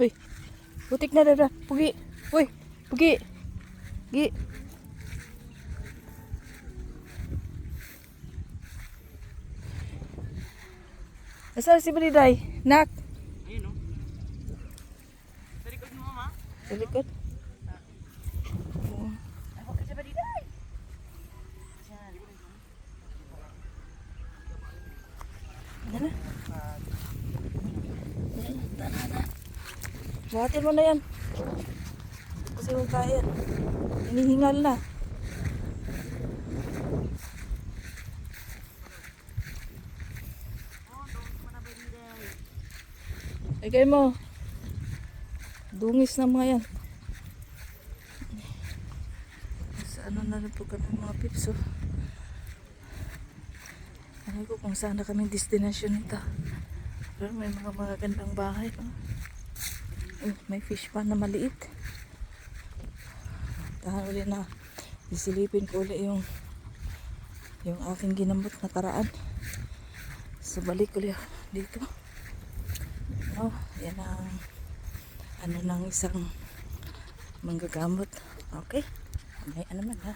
Uy. Putik na dada. Pugi. Uy. Pugi. Gi. Asa si Baliday? Nak. Ayun o. Sa likod mo, mama. Sa likod. Ako ka sa baliday. Yan na. Buhatin mo na yan. Kasi huwag kaya. Hinihingal na. Lagay mo. Dungis na mga yan. Sa ano na rin po kami mga pips. Oh. Ko kung saan na kami destination nito. Pero may mga magagandang bahay. Oh. Oh, may fish pan na maliit. Tahan uli na isilipin ko uli yung yung aking ginamot na karaan. So balik uli ako dito. Oh, yan ang ano ng isang manggagamot. Okay. May ano man ha.